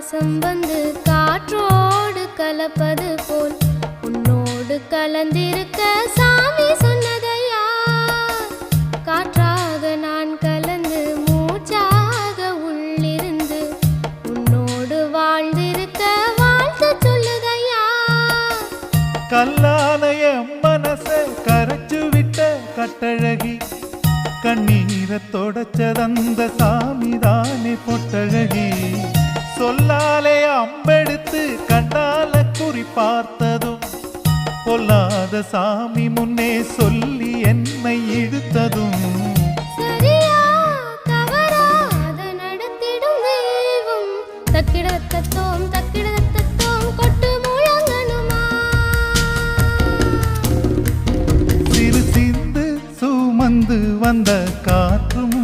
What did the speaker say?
பாசம் வந்து காற்றோடு கலப்பது போல் உன்னோடு கலந்திருக்க சாமி சொன்னதையா? காற்றாக நான் கலந்து மூச்சாக உள்ளிருந்து உன்னோடு வாழ்ந்திருக்க வாழ்த்து சொல்லுதையா? கல்லாலய மனசை கரைச்சு விட்ட கட்டழகி கண்ணீரை தொடச்சதந்த சாமி தானே பொட்டழகி. சொல்லாலே அம்பெடுத்து கண்ணால குறி பார்த்ததும் பொல்லாத சாமி முன்னே சொல்லி என்னை இழுத்ததும். சரியா தவறா அத நடத்திடும் தெய்வம். தக்கிட தத்தோம் தக்கிட தத்தோம் கொட்டு முழங்கணுமா? சிறு சிந்து சுமந்து வந்த காதல்